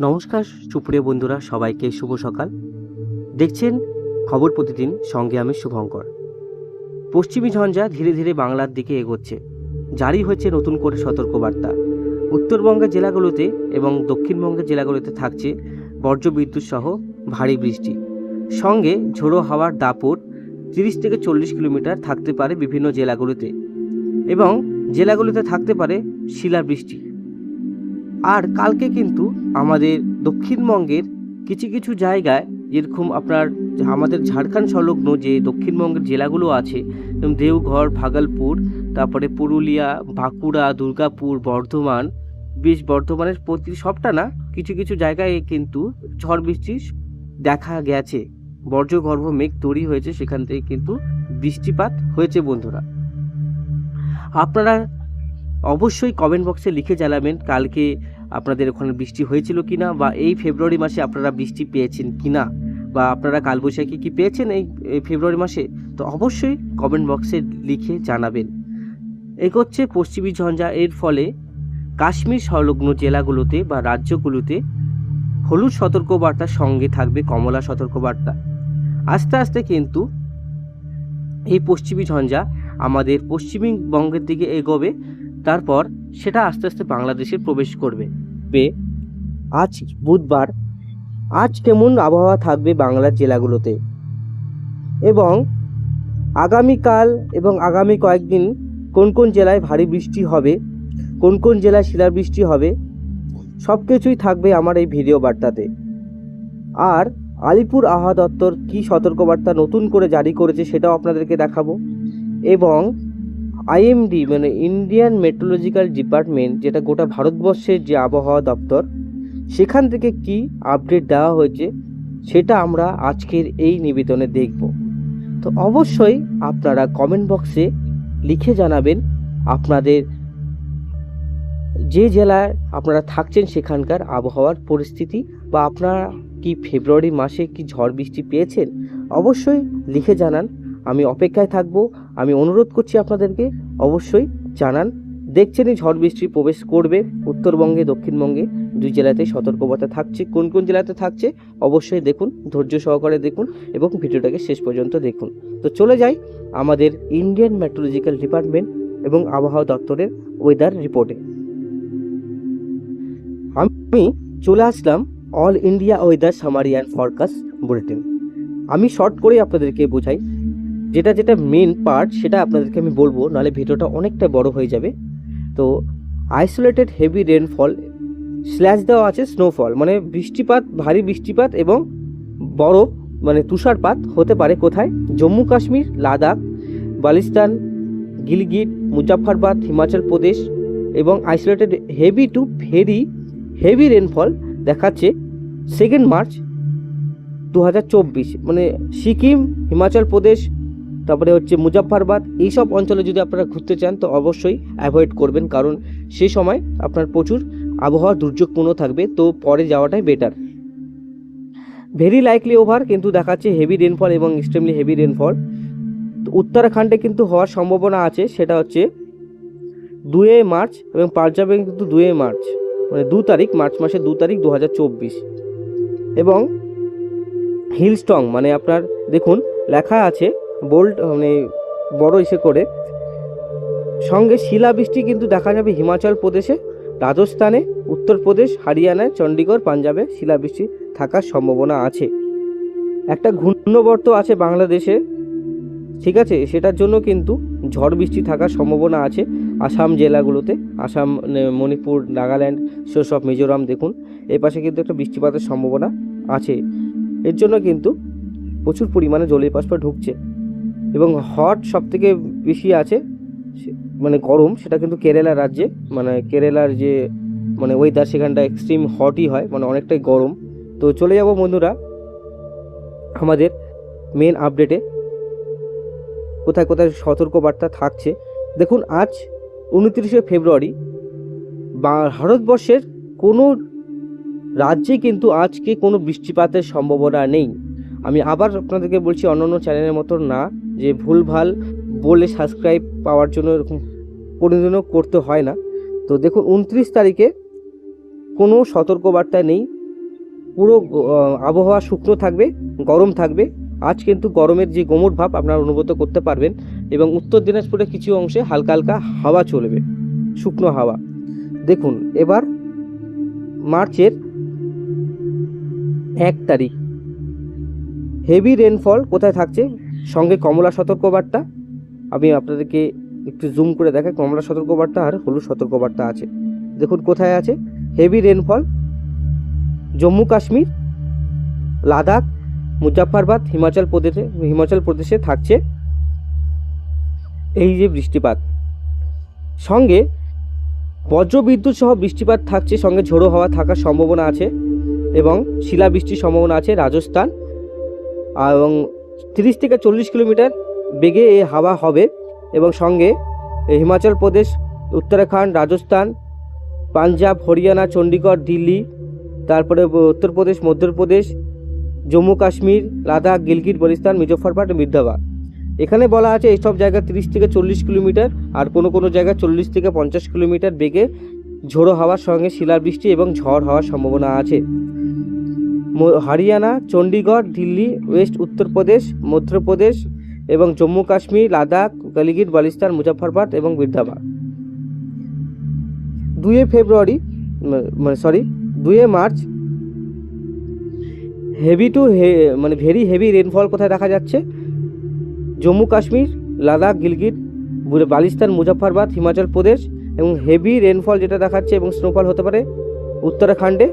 নমস্কার, সুপ্রিয় বন্ধুরা, সবাইকে শুভ সকাল। দেখছেন খবর প্রতিদিন, সঙ্গে আমি শুভঙ্কর। পশ্চিমী ঝঞ্ঝা ধীরে ধীরে বাংলার দিকে এগোচ্ছে। জারি হয়েছে নতুন করে সতর্কবার্তা। উত্তরবঙ্গের জেলাগুলোতে এবং দক্ষিণবঙ্গের জেলাগুলোতে থাকছে বজ্রবিদ্যুৎ সহ ভারী বৃষ্টি। সঙ্গে ঝোড়ো হাওয়ার দাপট তিরিশ থেকে চল্লিশ কিলোমিটার থাকতে পারে বিভিন্ন জেলাগুলোতে। এবং জেলাগুলোতে থাকতে পারে শিলাবৃষ্টি। আর কালকে কিন্তু আমাদের দক্ষিণবঙ্গের কিছু কিছু জায়গায় যেরকম আপনার আমাদের ঝাড়খণ্ড সংলগ্ন যে দক্ষিণবঙ্গের জেলাগুলো আছে, যেমন দেওঘর, ভাগলপুর, তারপরে পুরুলিয়া, বাঁকুড়া, দুর্গাপুর, বর্ধমান, বেশ বর্ধমানের প্রতি সবটা না, কিছু কিছু জায়গায় কিন্তু ঝড় বৃষ্টি দেখা গেছে। বর্জ্যগর্ভ মেঘ তৈরি হয়েছে, সেখান থেকে কিন্তু বৃষ্টিপাত হয়েছে বন্ধুরা। আপনারা অবশ্যই কমেন্ট বক্সে লিখে জানাবেন কালকে আপনাদের ওখানে বৃষ্টি হয়েছিল কি না বা এই ফেব্রুয়ারি মাসে আপনারা বৃষ্টি পেয়েছেন কি না বা আপনারা কালবৈশাখী কি পেয়েছেন এই ফেব্রুয়ারি মাসে? তো অবশ্যই কমেন্ট বক্সে লিখে জানাবেন। এগোচ্ছে পশ্চিমী ঝঞ্ঝা এর ফলে কাশ্মীর সংলগ্ন জেলাগুলোতে বা রাজ্যগুলোতে হলুদ সতর্কবার্তার সঙ্গে থাকবে কমলা সতর্কবার্তা। আস্তে আস্তে কিন্তু এই পশ্চিমী ঝঞ্ঝা আমাদের পশ্চিমবঙ্গের দিকে এগোবে, তারপর সেটা আস্তে আস্তে বাংলাদেশে প্রবেশ করবে। আজ বুধবার, আজ কেমন আবহাওয়া থাকবে বাংলার জেলাগুলোতে? এবং আগামীকাল এবং আগামী কয়েকদিন কোন কোন জেলায় ভারী বৃষ্টি হবে, কোন কোন জেলায় শিলাবৃষ্টি হবে সব কিছুই থাকবে আমার এই ভিডিও বার্তাতে। আর আলিপুর আহা দপ্তর কী সতর্কবার্তা নতুন করে জারি করেছে সেটাও আপনাদেরকে দেখাবো। এবং আইএমডি মানে ইন্ডিয়ান মেট্রোলজিক্যাল ডিপার্টমেন্ট যেটা গোটা ভারতবর্ষের যে আবহাওয়া দপ্তর, সেখান থেকে কি আপডেট দেওয়া হয়েছে, সেটা আমরা আজকের এই নিবেদনে দেখব। তো অবশ্যই আপনারা কমেন্ট বক্সে লিখে জানাবেন আপনাদের যে জেলায় আপনারা থাকছেন সেখানকার আবহাওয়ার পরিস্থিতি বা আপনারা কি ফেব্রুয়ারি মাসে কি ঝড় বৃষ্টি পেয়েছেন, অবশ্যই লিখে জানান। আমি অপেক্ষায় থাকব। আমি অনুরোধ করছি আপনাদেরকে অবশ্যই জানান। দেখছেনই ঝড় বৃষ্টি প্রবেশ করবে উত্তরবঙ্গে, দক্ষিণবঙ্গে, দুই জেলাতেই সতর্কবার্তা থাকছে। কোন কোন জেলাতে থাকছে অবশ্যই দেখুন, ধৈর্য সহকারে দেখুন এবং ভিডিওটাকে শেষ পর্যন্ত দেখুন। তো চলে যাই আমাদের ইন্ডিয়ান মেট্রোলজিক্যাল ডিপার্টমেন্ট এবং আবহাওয়া দপ্তরের ওয়েদার রিপোর্টে আমি চলে আসলাম all India weather summary and forecast bulletin আমি শর্ট করেই আপনাদেরকে বোঝাই যেটা যেটা মেন পার্ট সেটা আপনাদেরকে আমি বলব, নাহলে ভিডিওটা অনেকটা বড় হয়ে যাবে। তো আইসোলেটেড হেভি রেনফল স্ল্যাশ দেওয়া আছে স্নোফল মানে বৃষ্টিপাত, ভারী বৃষ্টিপাত এবং বরফ মানে তুষারপাত হতে পারে কোথায়? জম্মু কাশ্মীর, লাদাখ, বালিস্তান, গিলগিট মুজাফরবাদ হিমাচল প্রদেশ এবং isolated heavy to very heavy rainfall দেখাচ্ছে সেকেন্ড মার্চ দু হাজার চব্বিশ। মানে সিকিম, হিমাচল প্রদেশ তারপরে হচ্ছে মুজাফরবাদ এইসব অঞ্চলে যদি আপনারা ঘুরতে চান, তো অবশ্যই অ্যাভয়েড করবেন, কারণ সে সময় আপনার প্রচুর আবহাওয়া দুর্যোগপূর্ণ থাকবে, তো পরে যাওয়াটাই বেটার ভেরি লাইকলি ওভার কিন্তু দেখাচ্ছে হেভি রেনফল এবং এক্সট্রিমলি হেভি রেনফল তো উত্তরাখণ্ডে কিন্তু হওয়ার সম্ভাবনা আছে, সেটা হচ্ছে দুয়ে মার্চ এবং পাঞ্জাবে কিন্তু দুয়ে মার্চ মানে দু তারিখ, মার্চ মাসের দু তারিখ দু হাজার চব্বিশ। এবং হিলস্টং মানে আপনার দেখুন, লেখা আছে বোল্ড মানে বড় ইসে করে। সঙ্গে শিলাবৃষ্টি কিন্তু দেখা যাবে হিমাচল প্রদেশে, রাজস্থানে, উত্তরপ্রদেশ, হরিয়ানায় চণ্ডীগড় পাঞ্জাবে শিলাবৃষ্টি থাকার সম্ভাবনা আছে। একটা ঘূর্ণবর্ত আছে বাংলাদেশে, ঠিক আছে? সেটার জন্য কিন্তু ঝড় বৃষ্টি থাকার সম্ভাবনা আছে আসাম জেলাগুলোতে। আসাম মণিপুর, নাগাল্যান্ড, সেসব মিজোরাম দেখুন, এই পাশে কিন্তু একটা বৃষ্টিপাতের সম্ভাবনা আছে। এর জন্য কিন্তু প্রচুর পরিমাণে জলীয় বাষ্প ঢুকছে। এবং হট সব থেকে বেশি আছে মানে গরম, সেটা কিন্তু কেরালা রাজ্যে। মানে কেরালার যে মানে ওয়েদার সেখানটা এক্সট্রিম হটই হয় মানে অনেকটাই গরম। তো চলে যাব বন্ধুরা, আমাদের মেন আপডেটে কোথায় কোথায় সতর্কবার্তা থাকছে। দেখুন, আজ উনত্রিশে ফেব্রুয়ারি ভারতবর্ষের কোনো রাজ্যে কিন্তু আজকে কোনো বৃষ্টিপাতের সম্ভাবনা নেই। আমি আবার আপনাদেরকে বলছি, অন্য অন্য চ্যানেলের মতো না, যে ভুলভাল বলে সাবস্ক্রাইব পাওয়ার জন্য এরকম কোনোদিনও করতে হয় না। তো দেখুন, উনত্রিশ তারিখে কোনো সতর্কবার্তা নেই। পুরো আবহাওয়া শুকনো থাকবে, গরম থাকবে। আজ কিন্তু গরমের যে গোমট ভাব, আপনারা অনুভূত করতে পারবেন এবং উত্তর দিনাজপুরের কিছু অংশে হালকা হালকা হাওয়া চলবে, শুকনো হাওয়া। দেখুন, এবার মার্চের এক তারিখ। হেভি রেনফল কোথায় থাকছে? সঙ্গে কমলা সতর্কবার্তা। আমি আপনাদেরকে একটু জুম করে দেখাই, কমলা সতর্কবার্তা আর হলুদ সতর্কবার্তা আছে। দেখুন কোথায় আছে। হেভি রেনফল জম্মু কাশ্মীর, লাদাখ মুজাফরবাদ হিমাচল প্রদেশে হিমাচল প্রদেশে থাকছে এই যে বৃষ্টিপাত। সঙ্গে বজ্রবিদ্যুৎ সহ বৃষ্টিপাত থাকছে, সঙ্গে ঝোড়ো হাওয়া থাকার সম্ভাবনা আছে এবং শিলাবৃষ্টির সম্ভাবনা আছে রাজস্থান এবং তিরিশ থেকে চল্লিশ কিলোমিটার বেগে এই হাওয়া হবে এবং সঙ্গে হিমাচল প্রদেশ, উত্তরাখণ্ড, রাজস্থান, পাঞ্জাব, হরিয়ানা চণ্ডীগড় দিল্লি, তারপরে উত্তরপ্রদেশ মধ্যপ্রদেশ জম্মু, কাশ্মীর, লাদাখ, গিলগিট বলিস্তান মুজফ্ফরপুর মির্দাবাদ এখানে বলা আছে এইসব জায়গা তিরিশ থেকে চল্লিশ কিলোমিটার আর কোনো কোনো জায়গায় চল্লিশ থেকে পঞ্চাশ কিলোমিটার বেগে ঝোড়ো হাওয়ার সঙ্গে শিলাবৃষ্টি এবং ঝড় হওয়ার সম্ভাবনা আছে। হরিয়ানা চণ্ডীগড় দিল্লি, ওয়েস্ট উত্তরপ্রদেশ, মধ্যপ্রদেশ এবং জম্মু কাশ্মীর, লাদাখ গলিগিট বালিস্তান মুজফ্ফরপুর এবং বিদ্যাবাদ দুয়ে ফেব্রুয়ারি মানে সরি দুয়ে মার্চ হেভি টু হে মানে ভেরি হেভি রেনফল কোথায় দেখা যাচ্ছে? জম্মু কাশ্মীর, লাদাখ, গিলগিট বালিস্তান মুজফ্ফরবাদ হিমাচল প্রদেশ এবং হেভি রেনফল যেটা দেখাচ্ছে এবং স্নোফল হতে পারে উত্তরাখণ্ডে।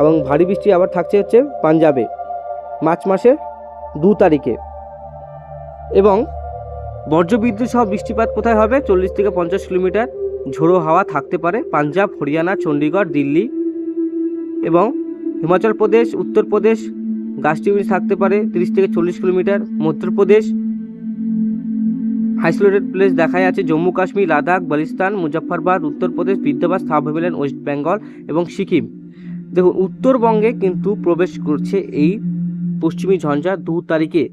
এবং ভারী বৃষ্টি আবার থাকছে হচ্ছে পাঞ্জাবে, মার্চ মাসের দু তারিখে। এবং বজ্রবিদ্যুৎ সহ বৃষ্টিপাত কোথায় হবে? চল্লিশ থেকে পঞ্চাশ কিলোমিটার ঝোড়ো হাওয়া থাকতে পারে পাঞ্জাব, হরিয়ানা চণ্ডীগড় দিল্লি এবং হিমাচল প্রদেশ উত্তরপ্রদেশ গাছটিবিড়ি থাকতে পারে তিরিশ থেকে চল্লিশ কিলোমিটার মধ্যপ্রদেশ আইসোলেটেড প্লেস দেখা যাচ্ছে জম্মু, কাশ্মীর, লাদাখ, বালিস্তান মুজফ্ফরবাদ উত্তরপ্রদেশ বিদ্যাবাস সাব ওয়েস্ট বেঙ্গল এবং সিকিম। দেখুন, উত্তরবঙ্গে কিন্তু প্রবেশ করছে এই পশ্চিমী ঝঞ্ঝা দু তারিখে।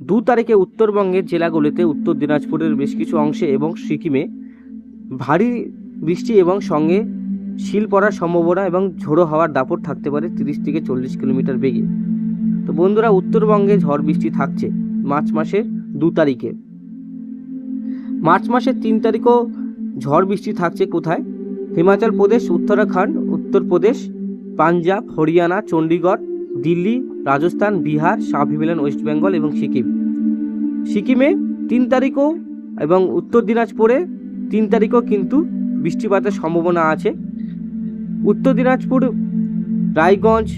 দু তারিখে উত্তরবঙ্গের জেলাগুলিতে উত্তর দিনাজপুরের বেশ কিছু অংশে এবং সিকিমে ভারী বৃষ্টি এবং সঙ্গে শিল পড়ার সম্ভাবনা এবং ঝোড়ো হওয়ার দাপট থাকতে পারে তিরিশ থেকে চল্লিশ কিলোমিটার বেগে। তো বন্ধুরা, উত্তরবঙ্গে ঝড় বৃষ্টি থাকছে মার্চ মাসের দু তারিখে। মার্চ মাসের তিন তারিখও ঝড় বৃষ্টি থাকছে কোথায়? Himachal Pradesh, Uttarakhand, Uttar Pradesh Punjab, Haryana, Chandigarh, Delhi, Rajasthan, Bihar sub Himalayan West Bengal এবং সিকিম। সিকিমে তিন তারিখও এবং উত্তর দিনাজপুরে তিন তারিখও কিন্তু বৃষ্টিপাতের সম্ভাবনা আছে। উত্তর দিনাজপুর, রায়গঞ্জ,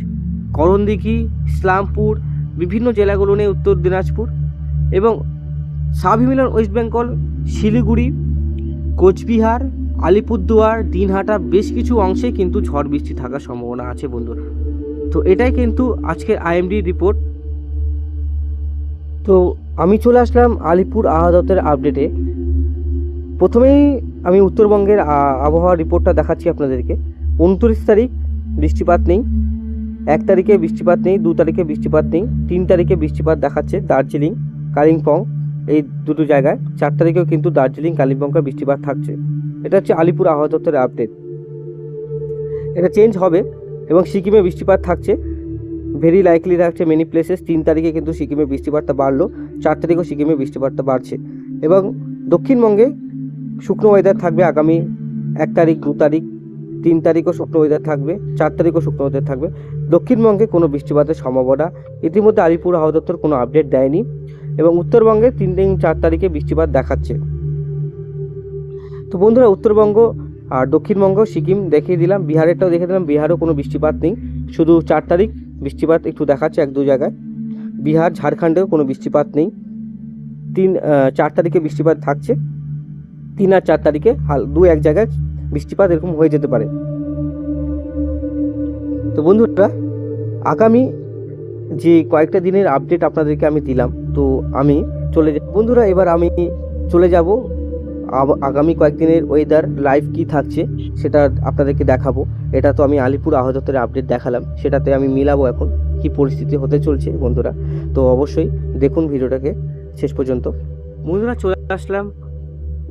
করণদিঘি, ইসলামপুর, বিভিন্ন জেলাগুলো নিয়ে উত্তর দিনাজপুর এবং sub Himalayan West Bengal, Siliguri, Cooch Behar Alipurduar, Dinhata বেশ কিছু অংশে কিন্তু ঝড় বৃষ্টি থাকার সম্ভাবনা আছে বন্ধুরা। তো এটাই কিন্তু আজকের আইএমডি রিপোর্ট। তো আমি চলে আসলাম আলিপুর আহাদতের আপডেটে। প্রথমেই আমি উত্তরবঙ্গের আবহাওয়া রিপোর্টটা দেখাচ্ছি আপনাদেরকে। উনত্রিশ তারিখ বৃষ্টিপাত নেই, এক তারিখে বৃষ্টিপাত নেই, দু তারিখে বৃষ্টিপাত নেই, তিন তারিখে বৃষ্টিপাত দেখাচ্ছে দার্জিলিং, কালিম্পং, এই দুটো জায়গায়। চার তারিখেও কিন্তু দার্জিলিং, কালিম্পংকে বৃষ্টিপাত থাকছে। এটা হচ্ছে আলিপুর আবহাওয়া দপ্তরের আপডেট এটা চেঞ্জ হবে এবং সিকিমে বৃষ্টিপাত থাকছে। ভেরি লাইকলি থাকছে মেনি প্লেসেস তিন তারিখে কিন্তু সিকিমে বৃষ্টিপাতটা বাড়লো। চার তারিখেও সিকিমে বৃষ্টিপাতটা বাড়ছে। এবং দক্ষিণবঙ্গে শুকনো ওয়েদার থাকবে আগামী এক তারিখ, দু তারিখ। তিন তারিখও শুকনো ওয়েদার থাকবে। চার তারিখও শুকনো ওয়েদার থাকবে। দক্ষিণবঙ্গে কোনো বৃষ্টিপাতের সম্ভাবনা। ইতিমধ্যে আলিপুর আবহাওয়া দপ্তর কোনো আপডেট দেয়নি। এবং উত্তরবঙ্গে তিন দিন, চার তারিখে বৃষ্টিপাত দেখাচ্ছে। তো বন্ধুরা উত্তরবঙ্গ আর দক্ষিণবঙ্গ, সিকিম দেখিয়ে দিলাম, বিহারেরটাও দেখে দিলাম, বিহারেও কোনো বৃষ্টিপাত নেই, শুধু চার তারিখ বৃষ্টিপাত একটু দেখাচ্ছে এক দু জায়গায়, বিহার, ঝাড়খণ্ডেও কোনো বৃষ্টিপাত নেই, তিন চার তারিখে বৃষ্টিপাত থাকছে, তিন আর চার তারিখে হাল, দু এক জায়গায় বৃষ্টিপাত এরকম হয়ে যেতে পারে। তো বন্ধুরা, আগামী যে কয়েকটা দিনের আপডেট আপনাদেরকে আমি দিলাম, তো আমি চলে যাব বন্ধুরা এবার আমি চলে যাব আগামী কয়েকদিনের ওয়েদার লাইভ কি থাকছে, সেটা আপনাদেরকে দেখাবো। এটা তো আমি আলিপুর আহততের আপডেট দেখালাম। সেটাতে আমি মিলাবো এখন কি পরিস্থিতি হতে চলছে বন্ধুরা। তো অবশ্যই দেখুন ভিডিওটাকে শেষ পর্যন্ত। বন্ধুরা চলে আসলাম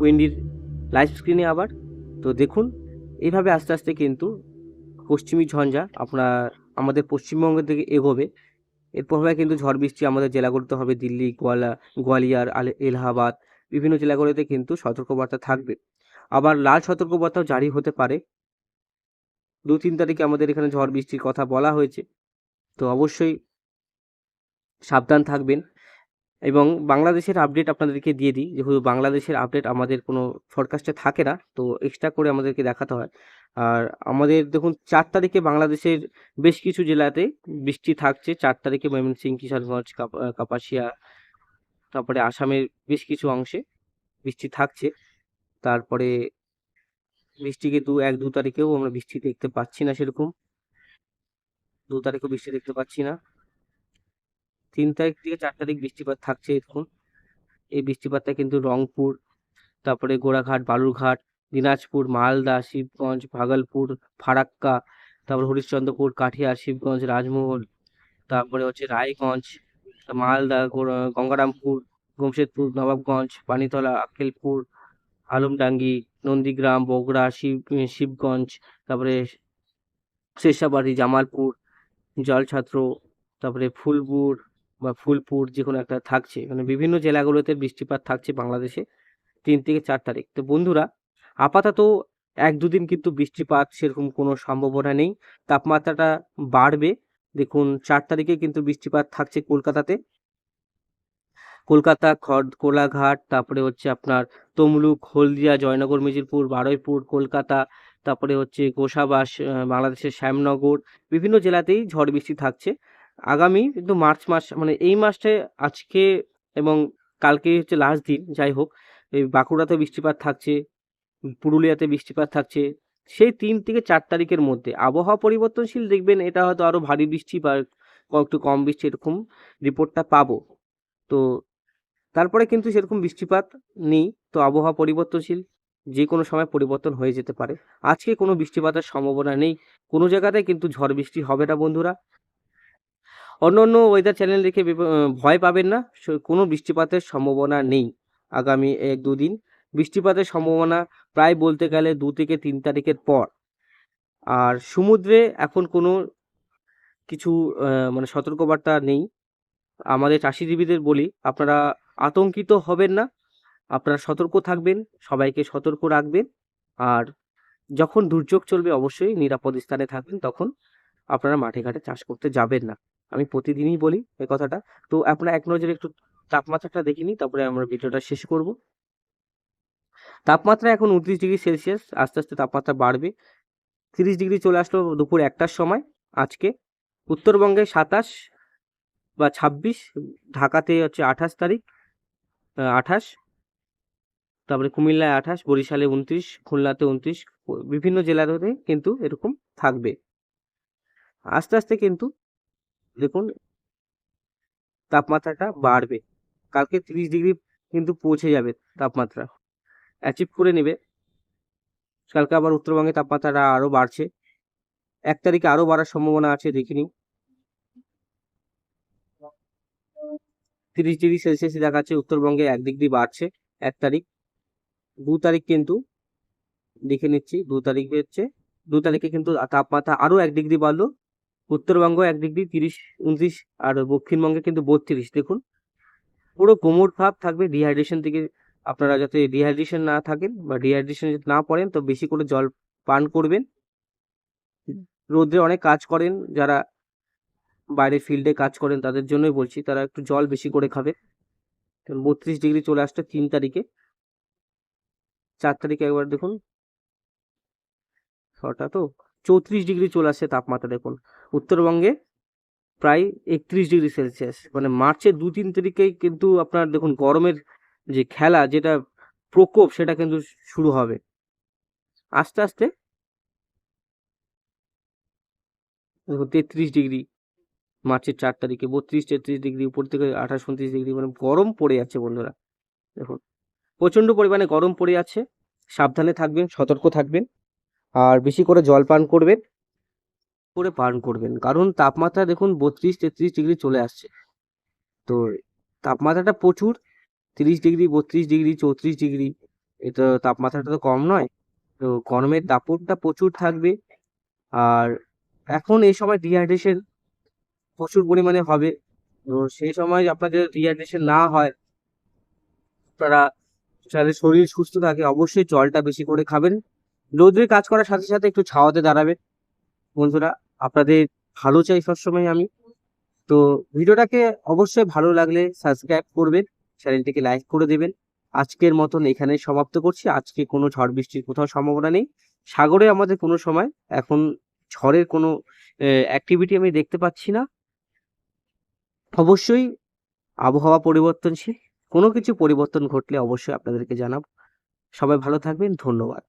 উইন্ডির লাইভ স্ক্রিনে আবার। তো দেখুন, এইভাবে আস্তে আস্তে কিন্তু পশ্চিমী ঝঞ্ঝা আপনার, আমাদের পশ্চিমবঙ্গের দিকে এগোবে। এর প্রভাবে কিন্তু ঝড় বৃষ্টি আমাদের জেলাগুলোতে হবে, দিল্লি, গোয়ালা, গোয়ালিয়র এলাহাবাদ বিভিন্ন জেলাগুলোতে কিন্তু সতর্কবার্তা থাকবে। আবার লাল সতর্কবার্তাও জারি হতে পারে। দু তিন তারিখে আমাদের এখানে ঝড় বৃষ্টির কথা বলা হয়েছে। তো অবশ্যই সাবধান থাকবেন। এবং বাংলাদেশের আপডেট আপনাদেরকে দিয়ে দিই। যেহেতু বাংলাদেশের আপডেট আমাদের কোনো ফরকাস্টে থাকে না, তো এক্সট্রা করে আমাদেরকে দেখাতে হয়। আর আমাদের দেখুন, চার তারিখে বাংলাদেশের বেশ কিছু জেলাতে বৃষ্টি থাকছে। চার তারিখে ময়মনসিংহ, কিশোরগঞ্জ, কাপ- কাপাসিয়া তারপরে আসামের বেশ কিছু অংশে বৃষ্টি থাকছে। তারপরে বৃষ্টিকে দু, এক, দু তারিখেও আমরা বৃষ্টি দেখতে পাচ্ছি না সেরকম। দু তারিখেও বৃষ্টি দেখতে পাচ্ছি না। তিন তারিখ থেকে চার তারিখ বৃষ্টিপাত থাকছে এখন এই বৃষ্টিপাতটা কিন্তু রংপুর, তারপরে গোড়াঘাট, বালুরঘাট, দিনাজপুর, মালদা, শিবগঞ্জ, ভাগলপুর, ফারাক্কা, তারপর হরিশ্চন্দ্রপুর, কাঠিয়ার, শিবগঞ্জ, রাজমহল, তারপরে হচ্ছে রায়গঞ্জ মালদা গঙ্গারামপুর গমশেদপুর নবাবগঞ্জ, পানিতলা, আক্কেলপুর, আলমডাঙ্গি, নন্দীগ্রাম, বগুড়া, শিব শিবগঞ্জ, তারপরে শেষাবাড়ি, জামালপুর, জলছাত্র, তারপরে ফুলপুর বা ফুলপুর যে কোনো একটা থাকছে। মানে বিভিন্ন জেলাগুলোতে বৃষ্টিপাত থাকছে বাংলাদেশে তিন থেকে চার তারিখ। তো বন্ধুরা, আপাতত এক দুদিন কিন্তু বৃষ্টিপাত সেরকম কোনো সম্ভাবনা নেই। তাপমাত্রাটা বাড়বে। দেখুন, চার তারিখে কিন্তু বৃষ্টিপাত থাকছে কলকাতাতে। কলকাতা, খড়, কোলাঘাট, তারপরে হচ্ছে আপনার তমলুক, হলদিয়া, জয়নগর মেজিরপুর বারুইপুর, কলকাতা, তারপরে হচ্ছে গোসাবাস বাংলাদেশের শ্যামনগর, বিভিন্ন জেলাতেই ঝড় বৃষ্টি থাকছে। আগামী কিন্তু মার্চ মাস মানে এই মাসটায় আজকে এবং কালকে হচ্ছে লাস্ট দিন, যাই হোক, এই বাঁকুড়াতে বৃষ্টিপাত থাকছে, পুরুলিয়াতে বৃষ্টিপাত থাকছে। সেই তিন থেকে চার তারিখের মধ্যে। আবহাওয়া পরিবর্তনশীল দেখবেন, এটা হয়তো আরও ভারী বৃষ্টি বা একটু কম বৃষ্টি এরকম রিপোর্টটা পাবো। তো তারপরে কিন্তু সেরকম বৃষ্টিপাত নেই। তো আবহাওয়া পরিবর্তনশীল যে কোনো সময় পরিবর্তন হয়ে যেতে পারে। আজকে কোনো বৃষ্টিপাতের সম্ভাবনা নেই। কোনো জায়গাতে কিন্তু ঝড় বৃষ্টি হবে না, বন্ধুরা। অন্য অন্য ওয়েদার চ্যানেল দেখে ভয় পাবেন না। কোনো বৃষ্টিপাতের সম্ভাবনা নেই আগামী এক, দুদিন। বৃষ্টিপাতের সম্ভাবনা প্রায় বলতে গেলে দু থেকে তিন তারিখের পর। আর সমুদ্রে এখন কোনো কিছু মানে সতর্কবার্তা নেই। আমাদের চাষিজীবীদের বলি, আপনারা আতঙ্কিত হবেন না। আপনারা সতর্ক থাকবেন, সবাইকে সতর্ক রাখবেন। আর যখন দুর্যোগ চলবে, অবশ্যই নিরাপদ স্থানে থাকবেন, তখন আপনারা মাঠে ঘাটে চাষ করতে যাবেন না। আমি প্রতিদিনই বলি এই কথাটা। তো আপনারা এক নজরে একটু তাপমাত্রাটা দেখিনি তারপরে আমরা ভিডিওটা শেষ করব। তাপমাত্রা এখন উনত্রিশ ডিগ্রি সেলসিয়াস, আস্তে আস্তে তাপমাত্রা বাড়বে। তিরিশ ডিগ্রি চলে আসলো দুপুর একটার সময়, আজকে। উত্তরবঙ্গে সাতাশ বা ছাব্বিশ, ঢাকাতে হচ্ছে আঠাশ তারিখ আঠাশ। তারপরে কুমিল্লায় আঠাশ, বরিশালে উনত্রিশ, খুলনাতে উনত্রিশ, বিভিন্ন জেলাতে কিন্তু এরকম থাকবে। আস্তে আস্তে কিন্তু দেখুন তাপমাত্রাটা বাড়বে। কালকে তিরিশ ডিগ্রি কিন্তু পৌঁছে যাবে তাপমাত্রা। অ্যাচিভ করে নেবে। কালকে আবার উত্তরবঙ্গে তাপমাত্রাটা আরও বাড়ছে। এক তারিখে আরও বাড়ার সম্ভাবনা আছে দেখিনি তিরিশ ডিগ্রি সেলসিয়াস দেখাচ্ছে, উত্তরবঙ্গে এক ডিগ্রি বাড়ছে এক তারিখ। দু তারিখ কিন্তু দেখে নিচ্ছি, দু তারিখ হচ্ছে, দু তারিখে কিন্তু তাপমাত্রা আরও এক ডিগ্রি বাড়লো। উত্তরবঙ্গ এক ডিগ্রি, তিরিশ, উনত্রিশ, আর দক্ষিণবঙ্গে কিন্তু বত্রিশ, দেখুন। পুরো কোমর ভাব থাকবে ডিহাইড্রেশন থেকে আপনারা যাতে ডিহাইড্রেশন না থাকেন বা ডিহাইড্রেশন না পড়েন, তো বেশি করে জল পান করবেন। রোদ্রে অনেক কাজ করেন, যারা বাইরে ফিল্ডে কাজ করেন তাদের জন্যই বলছি, তারা একটু জল বেশি করে খাবে। বত্রিশ ডিগ্রি চলে আসছে তিন তারিখে। চার তারিখে একবার দেখুন। ছটা তো চৌত্রিশ ডিগ্রি চলে আসছে তাপমাত্রা দেখুন। উত্তরবঙ্গে প্রায় একত্রিশ ডিগ্রি সেলসিয়াস। মানে মার্চের দু তিন তারিখেই কিন্তু আপনার দেখুন গরমের যে খেলা যেটা প্রকোপ সেটা কিন্তু শুরু হবে। আস্তে আস্তে। তেত্রিশ ডিগ্রি, মার্চের চার তারিখে, বত্রিশ, তেত্রিশ ডিগ্রি, উপর থেকে আঠাশ, উনত্রিশ ডিগ্রি মানে গরম পড়ে যাচ্ছে বন্ধুরা। দেখুন, প্রচণ্ড পরিমাণে গরম পড়ে যাচ্ছে। সাবধানে থাকবেন, সতর্ক থাকবেন, আর বেশি করে জল পান করবেন, করে পান করবেন। কারণ তাপমাত্রা দেখুন, বত্রিশ, তেত্রিশ ডিগ্রি চলে আসছে। তো তাপমাত্রাটা প্রচুর তিরিশ ডিগ্রি, বত্রিশ ডিগ্রি, চৌত্রিশ ডিগ্রি। এটা তাপমাত্রাটা তো কম নয়। তো গরমের দাপটটা প্রচুর থাকবে। আর এখন এই সময় ডিহাইড্রেশন প্রচুর পরিমাণে হবে। তো সেই সময় আপনাদের ডিহাইড্রেশন না হয়, আপনারা যাদের শরীর সুস্থ থাকে অবশ্যই জলটা বেশি করে খাবেন। রোদ্রে কাজ করার সাথে সাথে একটু ছাওয়াতে দাঁড়াবে। বন্ধুরা, আপনাদের ভালো চাই সবসময় আমি। তো ভিডিওটাকে অবশ্যই ভালো লাগলে সাবস্ক্রাইব করবেন। চ্যানেলটিকে লাইক করে দেবেন। আজকের মতন এখানে সমাপ্ত করছি। আজকে কোনো ঝড় বৃষ্টির কোথাও সম্ভাবনা নেই। সাগরে আমাদের কোনো সময় এখন ঝড়ের কোনো অ্যাক্টিভিটি আমি দেখতে পাচ্ছি না। অবশ্যই আবহাওয়া পরিবর্তনশীল। কোনো কিছু পরিবর্তন ঘটলে অবশ্যই আপনাদেরকে জানাব। সবাই ভালো থাকবেন। ধন্যবাদ।